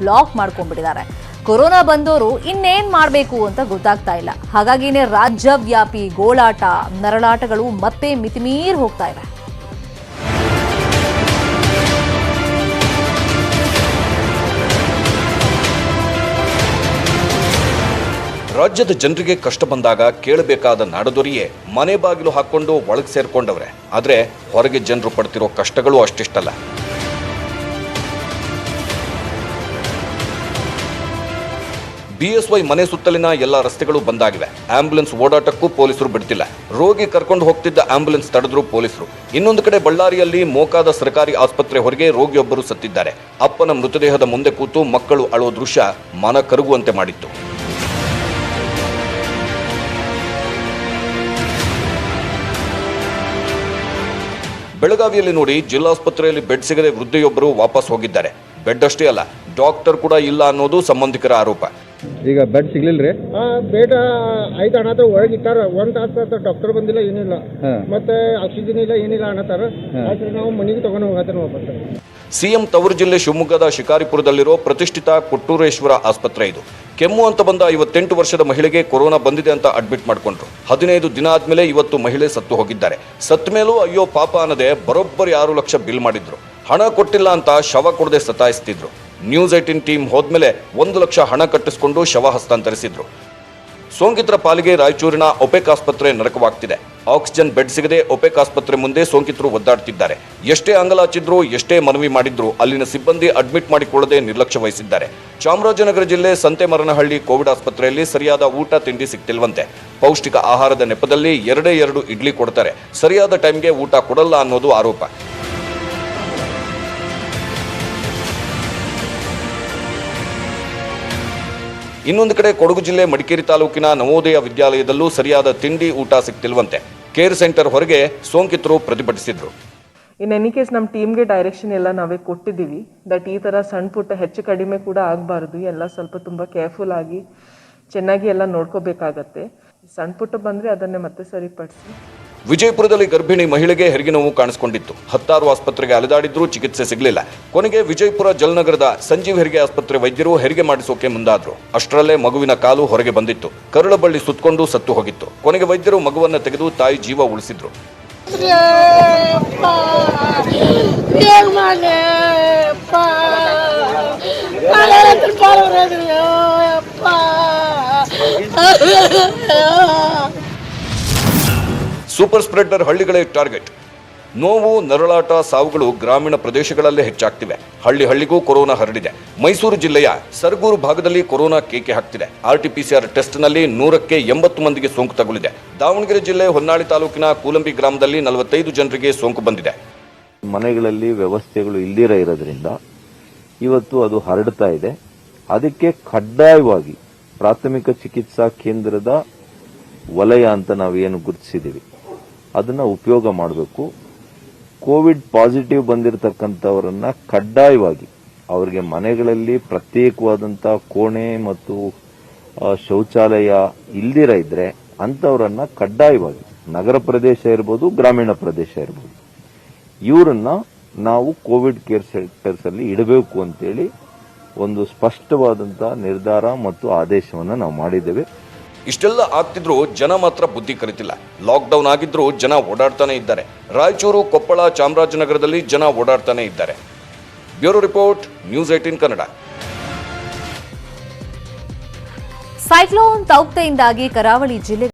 Block ಮಾಡ್ಕೊಂಡ್ಬಿಟ್ಟಿದ್ದಾರೆ. Corona ಬಂದವರು ಇನ್ನೇನ್ ಮಾಡಬೇಕು ಅಂತ ಗೊತ್ತಾಗ್ತಾ ಇಲ್ಲ. ಹಾಗಾಗಿನೇ ರಾಜ್ಯವ್ಯಾಪಿ ಗೋಳಾಟ, ನರಳಾಟಗಳು ಮತ್ತೆ ಮಿತಿಮೀರ್ ಹೋಗ್ತಾ ಇವೆ. ರಾಜ್ಯದ ಜನರಿಗೆ ಕಷ್ಟ ಬಂದಾಗ ಕೇಳಬೇಕಾದ ನಾಡದೊರಿಯೇ ಮನೆ ಬಾಗಿಲು ಹಾಕೊಂಡು ಒಳಗೆ ಸೇರ್ಕೊಂಡವ್ರೆ. ಆದ್ರೆ ಹೊರಗೆ ಜನರು ಪಡ್ತಿರೋ ಕಷ್ಟಗಳು ಅಷ್ಟಿಷ್ಟಲ್ಲ. ಬಿಎಸ್ವೈ ಮನೆ ಸುತ್ತಲಿನ ಎಲ್ಲ ರಸ್ತೆಗಳು ಬಂದಾಗಿವೆ ಆಂಬ್ಯುಲೆನ್ಸ್ ಓಡಾಟಕ್ಕೂ ಪೊಲೀಸರು ಬಿಡ್ತಿಲ್ಲ. ರೋಗಿ ಕರ್ಕೊಂಡು ಹೋಗ್ತಿದ್ದ ಆಂಬ್ಯುಲೆನ್ಸ್ ತಡೆದ್ರು ಪೊಲೀಸರು. ಇನ್ನೊಂದು ಕಡೆ ಬಳ್ಳಾರಿಯಲ್ಲಿ ಮೋಕಾದ ಸರ್ಕಾರಿ ಆಸ್ಪತ್ರೆ ಹೊರಗೆ ರೋಗಿಯೊಬ್ಬರು ಸತ್ತಿದ್ದಾರೆ. ಅಪ್ಪನ ಮೃತದೇಹದ ಮುಂದೆ ಕೂತು ಮಕ್ಕಳು ಅಳೋ ದೃಶ್ಯ ಮನ ಕರಗುವಂತೆ ಮಾಡಿತ್ತು. ಬೆಳಗಾವಿಯಲ್ಲಿ ನೋಡಿ ಜಿಲ್ಲಾಸ್ಪತ್ರೆಯಲ್ಲಿ ಬೆಡ್ ಸಿಗದೆ ವೃದ್ಧೆಯೊಬ್ಬರು ವಾಪಸ್ ಹೋಗಿದ್ದಾರೆ. ಬೆಡ್ ಅಷ್ಟೇ ಅಲ್ಲ, ಡಾಕ್ಟರ್ ಕೂಡ ಇಲ್ಲ ಅನ್ನೋದು ಸಂಬಂಧಿಕರ ಆರೋಪ. ಈಗ ಬೆಡ್ ಸಿಗ್ಲಿಲ್ಲ ಆ ಬೇಡ ಐದು ಅಣ್ಣತ ಒಳಗೆ ಇಟ್ಟಾರ. ಒಂದ್ ತಾಸ ಡಾಕ್ಟರ್ ಬಂದಿಲ್ಲ ಏನಿಲ್ಲ. ಮತ್ತೆ ಆಕ್ಸಿಜನ್ ಇಲ್ಲ ಏನಿಲ್ಲ ಅನ್ನತಾರ. ಆದ್ರೆ ನಾವು ಮನೆಗೆ ತಗೊಂಡು ಹೋಗತ್ತೇನೆ ವಾಪಸ್ ಸಿಎಂ ತವರು ಜಿಲ್ಲೆ ಶಿವಮೊಗ್ಗದ ಶಿಕಾರಿಪುರದಲ್ಲಿರೋ ಪ್ರತಿಷ್ಠಿತ ಕೊಟ್ಟೂರೇಶ್ವರ ಆಸ್ಪತ್ರೆ ಇದು. ಕೆಮ್ಮು ಅಂತ ಬಂದ ಐವತ್ತೆಂಟು ವರ್ಷದ ಮಹಿಳೆಗೆ ಕೊರೋನಾ ಬಂದಿದೆ ಅಂತ ಅಡ್ಮಿಟ್ ಮಾಡ್ಕೊಂಡ್ರು. ಹದಿನೈದು ದಿನ ಆದ್ಮೇಲೆ ಇವತ್ತು ಮಹಿಳೆ ಸತ್ತು ಹೋಗಿದ್ದಾರೆ. ಸತ್ತ ಮೇಲೂ ಅಯ್ಯೋ ಪಾಪ ಅನ್ನದೆ ಬರೋಬ್ಬರಿ ಆರು ಲಕ್ಷ ಬಿಲ್ ಮಾಡಿದ್ರು. ಹಣ ಕೊಟ್ಟಿಲ್ಲ ಅಂತ ಶವ ಕೊಡದೆ ಸತಾಯಿಸ್ತಿದ್ರು. ನ್ಯೂಸ್ ಏಟಿನ್ ಟೀಮ್ ಹೋದ್ಮೇಲೆ ಒಂದು ಲಕ್ಷ ಹಣ ಕಟ್ಟಿಸಿಕೊಂಡು ಶವ ಹಸ್ತಾಂತರಿಸಿದ್ರು. ಸೋಂಕಿತರ ಪಾಲಿಗೆ ರಾಯಚೂರಿನ ಒಪೆಕ್ ಆಸ್ಪತ್ರೆ ನರಕವಾಗ್ತಿದೆ. ಆಕ್ಸಿಜನ್ ಬೆಡ್ ಸಿಗದೆ ಒಪೆಕ್ ಆಸ್ಪತ್ರೆ ಮುಂದೆ ಸೋಂಕಿತರು ಒದ್ದಾಡ್ತಿದ್ದಾರೆ. ಎಷ್ಟೇ ಅಂಗಲಾಚಿದ್ರು ಎಷ್ಟೇ ಮನವಿ ಮಾಡಿದ್ರು ಅಲ್ಲಿನ ಸಿಬ್ಬಂದಿ ಅಡ್ಮಿಟ್ ಮಾಡಿಕೊಳ್ಳದೆ ನಿರ್ಲಕ್ಷ್ಯ ವಹಿಸಿದ್ದಾರೆ. ಚಾಮರಾಜನಗರ ಜಿಲ್ಲೆ ಸಂತೆಮರನಹಳ್ಳಿ ಕೋವಿಡ್ ಆಸ್ಪತ್ರೆಯಲ್ಲಿ ಸರಿಯಾದ ಊಟ, ತಿಂಡಿ ಸಿಗ್ತಿಲ್ವಂತೆ. ಪೌಷ್ಟಿಕ ಆಹಾರದ ನೆಪದಲ್ಲಿ ಎರಡೇ ಎರಡು ಇಡ್ಲಿ ಕೊಡ್ತಾರೆ. ಸರಿಯಾದ ಟೈಮ್ಗೆ ಊಟ ಕೊಡಲ್ಲ ಅನ್ನೋದು ಆರೋಪ. ಇನ್ನೊಂದು ಕಡೆ ಕೊಡಗು ಜಿಲ್ಲೆ ಮಡಿಕೇರಿ ತಾಲೂಕಿನ ನವೋದಯ ವಿದ್ಯಾಲಯದಲ್ಲೂ ಸರಿಯಾದ ತಿಂಡಿ ಊಟ ಸಿಗ್ತಿಲ್ವಂತೆ. ಕೇರ್ ಸೆಂಟರ್ ಹೊರಗೆ ಸೋಂಕಿತರು ಪ್ರತಿಭಟಿಸಿದ್ರು. ಇನ್ ಎನಿ ಕೇಸ್ ನಮ್ಮ ಟೀಮ್ಗೆ ಡೈರೆಕ್ಷನ್ ಎಲ್ಲ ನಾವೇ ಕೊಟ್ಟಿದ್ದೀವಿ. ದಟ್ ಈ ಥರ ಸಣ್ಣ ಪುಟ್ಟ ಹೆಚ್ಚು ಕಡಿಮೆ ಕೂಡ ಆಗಬಾರ್ದು. ಎಲ್ಲ ಸ್ವಲ್ಪ ತುಂಬ ಕೇರ್ಫುಲ್ ಆಗಿ ಚೆನ್ನಾಗಿ ಎಲ್ಲ ನೋಡ್ಕೋಬೇಕಾಗತ್ತೆ. ಸಣ್ಣ ಪುಟ್ಟ ಬಂದರೆ ಅದನ್ನೇ ಮತ್ತೆ ಸರಿಪಡಿಸಿ. ವಿಜಯಪುರದಲ್ಲಿ ಗರ್ಭಿಣಿ ಮಹಿಳೆಗೆ ಹೆರಿಗೆ ನೋವು ಕಾಣಿಸಿಕೊಂಡಿತ್ತು ಹತ್ತಾರು ಆಸ್ಪತ್ರೆಗೆ ಅಲೆದಾಡಿದ್ರೂ ಚಿಕಿತ್ಸೆ ಸಿಗಲಿಲ್ಲ ಕೊನೆಗೆ ವಿಜಯಪುರ ಜಲನಗರದ ಸಂಜೀವ್ ಹೆರಿಗೆ ಆಸ್ಪತ್ರೆ ವೈದ್ಯರು ಹೆರಿಗೆ ಮಾಡಿಸೋಕೆ ಮುಂದಾದ್ರು ಅಷ್ಟರಲ್ಲೇ ಮಗುವಿನ ಕಾಲು ಹೊರಗೆ ಬಂದಿತ್ತು ಕರುಳಬಳ್ಳಿ ಸುತ್ತಕೊಂಡು ಸತ್ತು ಹೋಗಿತ್ತು ಕೊನೆಗೆ ವೈದ್ಯರು ಮಗುವನ್ನು ತೆಗೆದು ತಾಯಿ ಜೀವ ಉಳಿಸಿದ್ರು ಸೂಪರ್ ಸ್ಪ್ರೆಡರ್ ಹಳ್ಳಿಗಳೇ ಟಾರ್ಗೆಟ್. ನೋವು, ನರಳಾಟ, ಸಾವುಗಳು ಗ್ರಾಮೀಣ ಪ್ರದೇಶಗಳಲ್ಲೇ ಹೆಚ್ಚಾಗ್ತಿವೆ. ಹಳ್ಳಿ ಹಳ್ಳಿಗೂ ಕೊರೋನಾ ಹರಡಿದೆ. ಮೈಸೂರು ಜಿಲ್ಲೆಯ ಸರಗೂರು ಭಾಗದಲ್ಲಿ ಕೊರೋನಾ ಕೇಕೆ ಹಾಕ್ತಿದೆ. ಆರ್ಟಿಪಿಸಿಆರ್ ಟೆಸ್ಟ್ನಲ್ಲಿ ನೂರಕ್ಕೆ ಎಂಬತ್ತು ಮಂದಿಗೆ ಸೋಂಕು ತಗುಲಿದೆ. ದಾವಣಗೆರೆ ಜಿಲ್ಲೆ ಹೊನ್ನಾಳಿ ತಾಲೂಕಿನ ಕೂಲಂಬಿ ಗ್ರಾಮದಲ್ಲಿ ನಲವತ್ತೈದು ಜನರಿಗೆ ಸೋಂಕು ಬಂದಿದೆ. ಮನೆಗಳಲ್ಲಿ ವ್ಯವಸ್ಥೆಗಳು ಇಲ್ದಿರ ಇರೋದ್ರಿಂದ ಇವತ್ತು ಅದು ಹರಡ್ತಾ ಇದೆ. ಅದಕ್ಕೆ ಕಡ್ಡಾಯವಾಗಿ ಪ್ರಾಥಮಿಕ ಚಿಕಿತ್ಸಾ ಕೇಂದ್ರದ ವಲಯ ಅಂತ ನಾವೇನು ಗುರುತಿಸಿದ್ದೀವಿ. ಅದನ್ನ ಉಪಯೋಗ ಮಾಡಬೇಕು. ಕೋವಿಡ್ ಪಾಸಿಟಿವ್ ಬಂದಿರತಕ್ಕಂಥವರನ್ನ ಕಡ್ಡಾಯವಾಗಿ ಅವರಿಗೆ ಮನೆಗಳಲ್ಲಿ ಪ್ರತ್ಯೇಕವಾದಂಥ ಕೋಣೆ ಮತ್ತು ಶೌಚಾಲಯ ಇಲ್ದಿರ ಇದ್ರೆ ಅಂಥವರನ್ನ ಕಡ್ಡಾಯವಾಗಿ ನಗರ ಪ್ರದೇಶ ಇರ್ಬೋದು, ಗ್ರಾಮೀಣ ಪ್ರದೇಶ ಇರ್ಬೋದು. ಇವರನ್ನ ನಾವು ಕೋವಿಡ್ ಕೇರ್ ಸೆಂಟರ್ಸ್ ಅಲ್ಲಿ ಇಡಬೇಕು ಅಂತೇಳಿ ಒಂದು ಸ್ಪಷ್ಟವಾದಂತಹ ನಿರ್ಧಾರ ಮತ್ತು ಆದೇಶವನ್ನು ನಾವು ಮಾಡಿದ್ದೇವೆ. ಇಷ್ಟೆಲ್ಲ ಆಗ್ತಿದ್ರು ಜನ ಮಾತ್ರ ಬುದ್ಧಿ ಕಲಿತಿಲ್ಲ. ಲಾಕ್ಡೌನ್ ಆಗಿದ್ರು ಜನ ಓಡಾಡ್ತಾನೆ ಇದ್ದಾರೆ. ರಾಯಚೂರು, ಕೊಪ್ಪಳ, ಚಾಮರಾಜನಗರದಲ್ಲಿ ಜನ ಓಡಾಡ್ತಾನೆ ಇದ್ದಾರೆ. Bureau report, news eighteen Kannada. Cyclone ತೌಕ್ತೆಯಿಂದಾಗಿ ಕರಾವಳಿ ಜಿಲ್ಲೆ